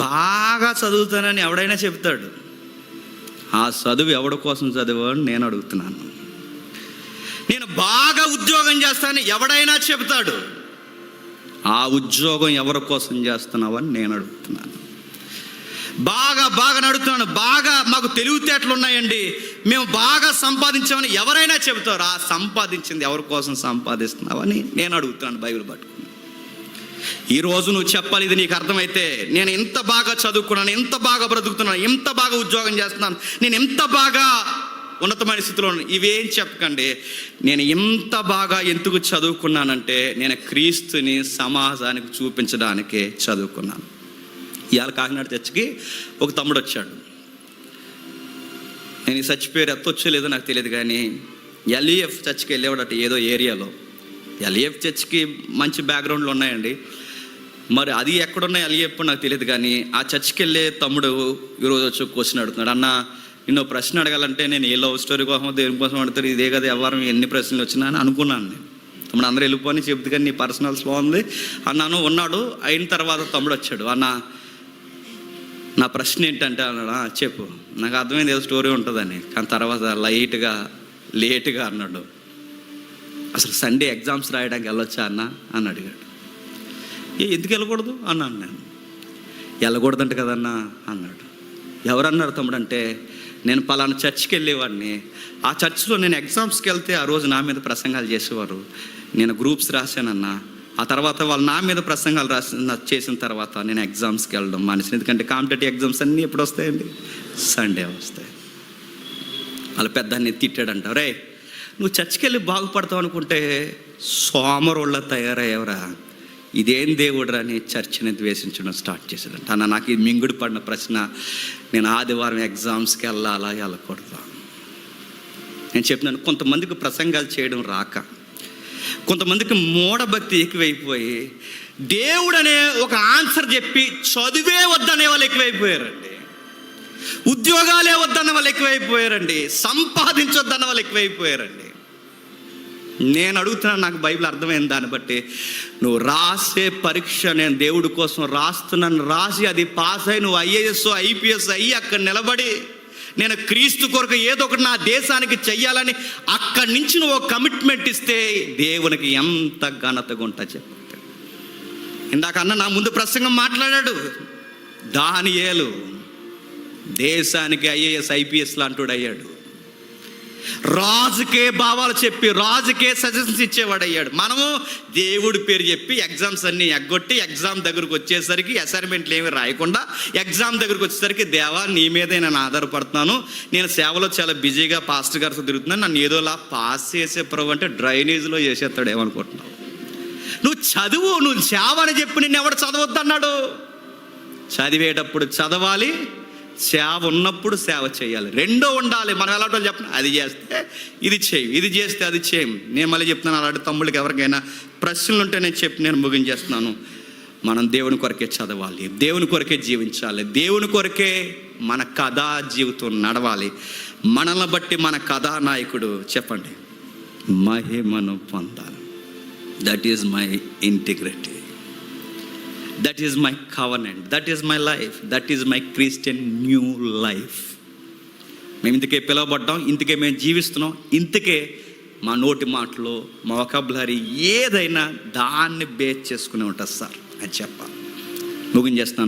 బాగా చదువుతానని ఎవడైనా చెప్తాడు. ఆ చదువు ఎవడి కోసం చదివాడు నేను అడుగుతున్నాను. నేను బాగా ఉద్యోగం చేస్తానని ఎవడైనా చెప్తాడు. ఆ ఉద్యోగం ఎవరి కోసం చేస్తున్నావని నేను అడుగుతున్నాను. బాగా బాగా నడుతున్నాను బాగా మాకు తెలివితేటలు ఉన్నాయండి. మేము బాగా సంపాదించామని ఎవరైనా చెబుతారు. ఆ సంపాదించింది ఎవరి కోసం సంపాదిస్తున్నావని నేను అడుగుతున్నాను బైబిల్ పట్టుకుని. ఈ రోజు నువ్వు చెప్పాలి ఇది నీకు అర్థమైతే నేను ఎంత బాగా చదువుకున్నాను ఎంత బాగా బ్రతుకుతున్నాను ఎంత బాగా ఉద్యోగం చేస్తున్నాను నేను ఎంత బాగా ఉన్నతమైన స్థితిలో ఇవేం చెప్పకండి. నేను ఎంత బాగా ఎందుకు చదువుకున్నానంటే నేను క్రీస్తుని సమాజానికి చూపించడానికే చదువుకున్నాను. ఇవాళ కాకినాడ చర్చికి ఒక తమ్ముడు వచ్చాడు. నేను ఈ చచ్చిపోయారు ఎత్తొచ్చో లేదో నాకు తెలియదు కానీ ఎల్ఈఎఫ్ చర్చ్కి వెళ్ళేవాడట ఏదో ఏరియాలో. ఎల్ఏఎఫ్ చర్చ్కి మంచి బ్యాక్గ్రౌండ్లు ఉన్నాయండి. మరి అది ఎక్కడున్నాయి ఎల్ఏఎఫ్ నాకు తెలియదు కానీ ఆ చర్చ్కి వెళ్ళే తమ్ముడు ఈరోజు వచ్చి క్వశ్చన్ అడుగుతున్నాడు. అన్న నిన్ను ప్రశ్న అడగాలంటే నేను ఏ లవ్ స్టోరీ కోసం దేని కోసం అడుగుతారు? ఇదే కదా ఎవరం ఎన్ని ప్రశ్నలు వచ్చినా అని అనుకున్నాను నేను. తమ్ముడు అందరూ వెళ్ళిపోని చెబుతు కానీ నీ పర్సనల్స్ బాగుంది అన్నాను ఉన్నాడు అయిన తర్వాత తమ్ముడు వచ్చాడు. అన్న నా ప్రశ్న ఏంటంటే అన్నాడు. చెప్పు నాకు అర్థమైంది ఏదో స్టోరీ ఉంటుందని. కానీ తర్వాత లైట్గా లేట్గా అన్నాడు. అసలు సండే ఎగ్జామ్స్ రాయడానికి వెళ్ళొచ్చా అన్న అని అడిగాడు. ఏ ఎందుకు వెళ్ళకూడదు? అన్నాను నేను. వెళ్ళకూడదంట కదన్నా అన్నాడు. ఎవరన్నారు తమ్ముడు అంటే నేను పలానా చర్చ్కి వెళ్ళేవాడిని. ఆ చర్చ్లో నేను ఎగ్జామ్స్కి వెళ్తే ఆ రోజు నా మీద ప్రసంగాలు చేసేవారు. నేను గ్రూప్స్ రాశానన్నా. ఆ తర్వాత వాళ్ళు నా మీద ప్రసంగాలు రాసి చేసిన తర్వాత నేను ఎగ్జామ్స్కి వెళ్ళడం మానేసిన ఎందుకంటే కాంపిటేటివ్ ఎగ్జామ్స్ అన్నీ ఎప్పుడు వస్తాయండి? సండే వస్తాయి. వాళ్ళ పెద్దాన్ని తిట్టాడంట. రే నువ్వు చర్చికి వెళ్ళి బాగుపడతావు అనుకుంటే సోమరోళ్ళ తయారయ్యవరా. ఇదేం దేవుడు అని చర్చిని ద్వేషించడం స్టార్ట్ చేశాడు అన్న నాకు ఇది మింగుడు పడిన ప్రశ్న నేను ఆదివారం ఎగ్జామ్స్కి వెళ్ళాలా వెళ్ళకూడదు? నేను చెప్పినాను కొంతమందికి ప్రసంగాలు చేయడం రాక. కొంతమందికి మూఢభక్తి ఎక్కువైపోయి దేవుడు అనే ఒక ఆన్సర్ చెప్పి చదువే వద్దనే వాళ్ళు ఎక్కువైపోయారండి. ఉద్యోగాలే వద్దన్న వాళ్ళు ఎక్కువైపోయారండి. సంపాదించొద్దన్న వాళ్ళు ఎక్కువైపోయారండి. నేను అడుగుతున్నాను నాకు బైబిల్ అర్థమైంది దాన్ని బట్టి. నువ్వు రాసే పరీక్ష నేను దేవుడి కోసం రాస్తున్నాను. రాసి అది పాస్ అయి నువ్వు ఐఏఎస్ ఐపీఎస్ అయ్యి అక్కడ నిలబడి నేను క్రీస్తు కొరకు ఏదో ఒకటి నా దేశానికి చెయ్యాలని అక్కడి నుంచి నువ్వు కమిట్మెంట్ ఇస్తే దేవునికి ఎంత ఘనతగా ఉంటా చెప్పండి ఇందాక అన్న నా ముందు ప్రసంగం మాట్లాడాడు. దానియేలు దేశానికి ఐఏఎస్ ఐపీఎస్ లాంటి అయ్యాడు. రాజుకే భావాలు చెప్పి రాజుకే సజెషన్స్ ఇచ్చేవాడు అయ్యాడు మనము దేవుడి పేరు చెప్పి ఎగ్జామ్స్ అన్నీ ఎగ్గొట్టి ఎగ్జామ్ దగ్గరకు వచ్చేసరికి అసైన్మెంట్లు ఏమి రాయకుండా ఎగ్జామ్ దగ్గరకు వచ్చేసరికి దేవా నీ మీదే నేను ఆధారపడుతున్నాను. నేను సేవలో చాలా బిజీగా పాస్ట్ గారితో తిరుగుతున్నాను. నన్ను ఏదోలా పాస్ చేసే ప్రభు అంటే డ్రైనేజ్లో చేసేస్తాడు ఏమనుకుంటున్నావు? నువ్వు చదువు నువ్వు సేవ అని చెప్పి నిన్ను ఎవడు చదవద్దు అన్నాడు చదివేటప్పుడు చదవాలి సేవ ఉన్నప్పుడు సేవ చేయాలి. రెండో ఉండాలి. మనం ఎలా ఉండాలి చెప్పిన అది చేస్తే ఇది చేయి ఇది చేస్తే అది చేయం. నేను మళ్ళీ చెప్తున్నాను అలాంటి తమ్ముళ్ళకి ఎవరికైనా ప్రశ్నలు ఉంటే నేను చెప్పి నేను ముగించేస్తున్నాను. మనం దేవుని కొరకే చదవాలి దేవుని కొరకే జీవించాలి దేవుని కొరకే మన కథా జీవితం నడవాలి. మనల్ని బట్టి మన కథానాయకుడు చెప్పండి. మహిమను పొందాలి. That is my integrity that is my covenant that is my life that is my Christian new life మేము ఇంతకే పిలువబడ్డాం ఇంతకే మేము జీవిస్తున్నాం ఇంతకే మా నోటి మాటలు మా వకాబులరీ ఏదైనా దాన్ని బేస్ చేసుకునే ఉంటుంది సార్ అని చెప్పాలి. ముగించేస్తాను